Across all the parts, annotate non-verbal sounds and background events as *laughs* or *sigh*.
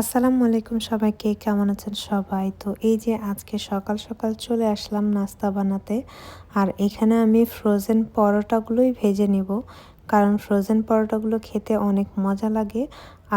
আসসালামু আলাইকুম সবাইকে, কেমন আছেন সবাই? তো এই যে আজকে সকাল সকাল চলে আসলাম নাস্তা বানাতে, আর এখানে আমি ফ্রোজেন পরোটাগুলোই ভেজে নিব, কারণ ফ্রোজেন পরোটাগুলো খেতে অনেক মজা লাগে,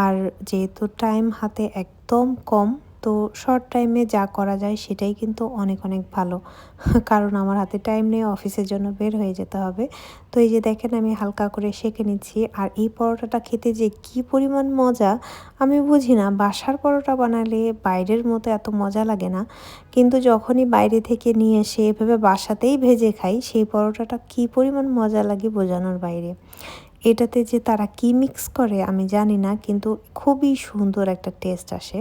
আর যেহেতু টাইম হাতে একদম কম তো শর্ট টাইমে যা করা যায় সেটাই কিন্তু অনেক অনেক ভালো। *laughs* কারণ আমার হাতে টাইম নেই অফিসের জন্য বের হয়ে যেতে হবে। তো এই যে দেখেন আমি হালকা করে সেঁকে নিচ্ছি। আর এই পরোটাটা খেতে যে কি পরিমাণ মজা, আমি বুঝি না। বাসার পরোটা বানালে বাইরের মতো এত মজা লাগে না। কিন্তু যখনই বাইরে থেকে নিয়ে এসে এভাবে বাসাতেই ভেজে খাই, সেই পরোটাটা কি পরিমাণ মজা লাগে বোঝানোর বাইরে। এটাতে যে তারা কি মিক্স করে আমি জানি না, কিন্তু খুবই সুন্দর একটা টেস্ট আসে।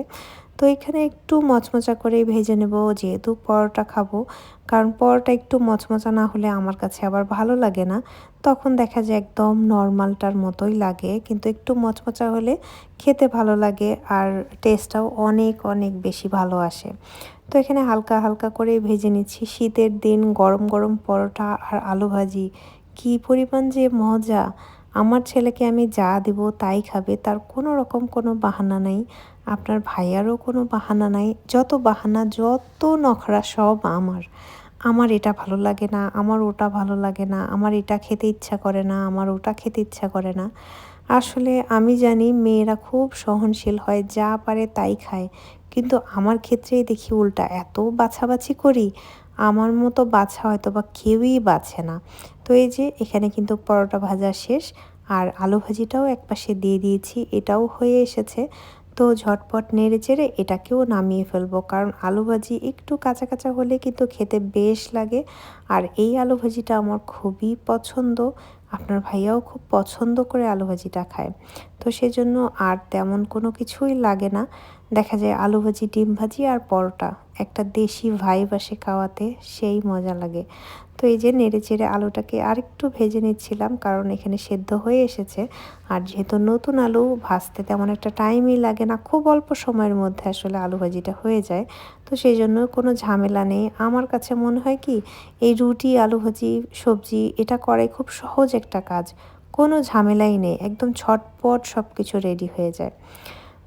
তো এখানে একটু মচমচা করেই ভেজে নেব, যেহেতু পরোটা খাব। কারণ পরোটা একটু মচমচা না হলে আমার কাছে আবার ভালো লাগে না। তখন দেখা যায় একদম নর্মালটার মতোই লাগে, কিন্তু একটু মচমচা হলে খেতে ভালো লাগে আর টেস্টটাও অনেক অনেক বেশি ভালো আসে। তো এখানে হালকা হালকা করে ভেজে নিচ্ছি। শীতের দিন গরম গরম পরোটা আর আলু ভাজি, কী পরিমাণ যে মজা! আমার ছেলেকে আমি যা দিব তাই খাবে, তার কোনো রকম কোনো বাহানা নাই। আপনার ভাইয়ারও কোনো বাহানা নাই। যত বাহানা, যত নখরা সব আমার। আমার এটা ভালো লাগে না, আমার ওটা ভালো লাগে না, আমার এটা খেতে ইচ্ছা করে না, আমার ওটা খেতে ইচ্ছা করে না। আসলে আমি জানি মেয়েরা খুব সহনশীল হয়, যা পারে তাই খায়। কিন্তু আমার ক্ষেত্রেই দেখি উল্টা, এত বাছাবাছি করি আমার মতো বাছা হয়তো বা কেউই বাছে না। তো এই যে, এখানে কিন্তু পরোটা ভাজা শেষ। আর আলু ভাজিটাও এক পাশে দিয়ে দিয়েছি, এটাও হয়ে এসেছে। তো ঝটপট নেড়ে চেড়ে এটাকেও নামিয়ে ফেলব। কারণ আলু ভাজি একটু কাঁচা কাঁচা হলে কিন্তু খেতে বেশ লাগে। আর এই আলু ভাজিটা আমার খুবই পছন্দ। আপনার ভাইয়াও খুব পছন্দ করে আলু ভাজিটা খায়। তো সেজন্য আর তেমন কোনো কিছুই লাগে না। দেখা যায় আলু ভাজি, ডিম ভাজি আর পরোটা। একটা দেশি ভাইব আসে খাওয়াতে, সেই মজা লাগে। তো এই যে নেড়ে চেড়ে আলুটাকে আরেকটু ভেজে নিচ্ছিলাম, কারণ এখানে সেদ্ধ হয়ে এসেছে। আর যেহেতু নতুন আলু, ভাজতে তেমন একটা টাইমই লাগে না। খুব অল্প সময়ের মধ্যে আসলে আলু ভাজিটা হয়ে যায়। তো সেই জন্য কোনো ঝামেলা নেই। আমার কাছে মনে হয় কি, এই রুটি, আলু ভাজি, সবজি, এটা করাই খুব সহজ একটা কাজ। কোনো ঝামেলাই নেই, একদম ছটপট সব কিছু রেডি হয়ে যায়।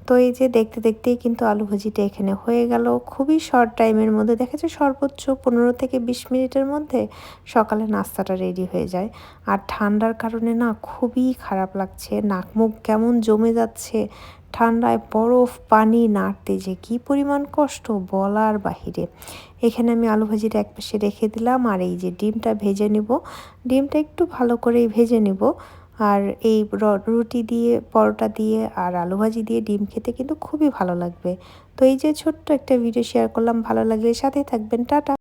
তো এই যে দেখতে দেখতেই কিন্তু আলু ভাজিটা এখানে হয়ে গেল। খুবই শর্ট টাইমের মধ্যে, দেখা যায় সর্বোচ্চ পনেরো থেকে বিশ মিনিটের মধ্যে সকালে নাস্তাটা রেডি হয়ে যায়। আর ঠান্ডার কারণে না খুবই খারাপ লাগছে, নাক মুখ কেমন জমে যাচ্ছে, ঠান্ডায় বরফ, পানি, নাড়তে যে কি পরিমাণ কষ্ট বলার বাহিরে। এখানে আমি আলু ভাজিটা এক পাশে রেখে দিলাম আর এই যে ডিমটা ভেজে নিব। ডিমটা একটু ভালো করেই ভেজে নিব। আর এই রুটি দিয়ে, পরোটা দিয়ে আর আলু ভাজি দিয়ে ডিম খেতে কিন্তু খুবই ভালো লাগবে। তো এই যে ছোট্ট একটা ভিডিও শেয়ার করলাম, ভালো লাগলে সাথেই থাকবেন। টাটা।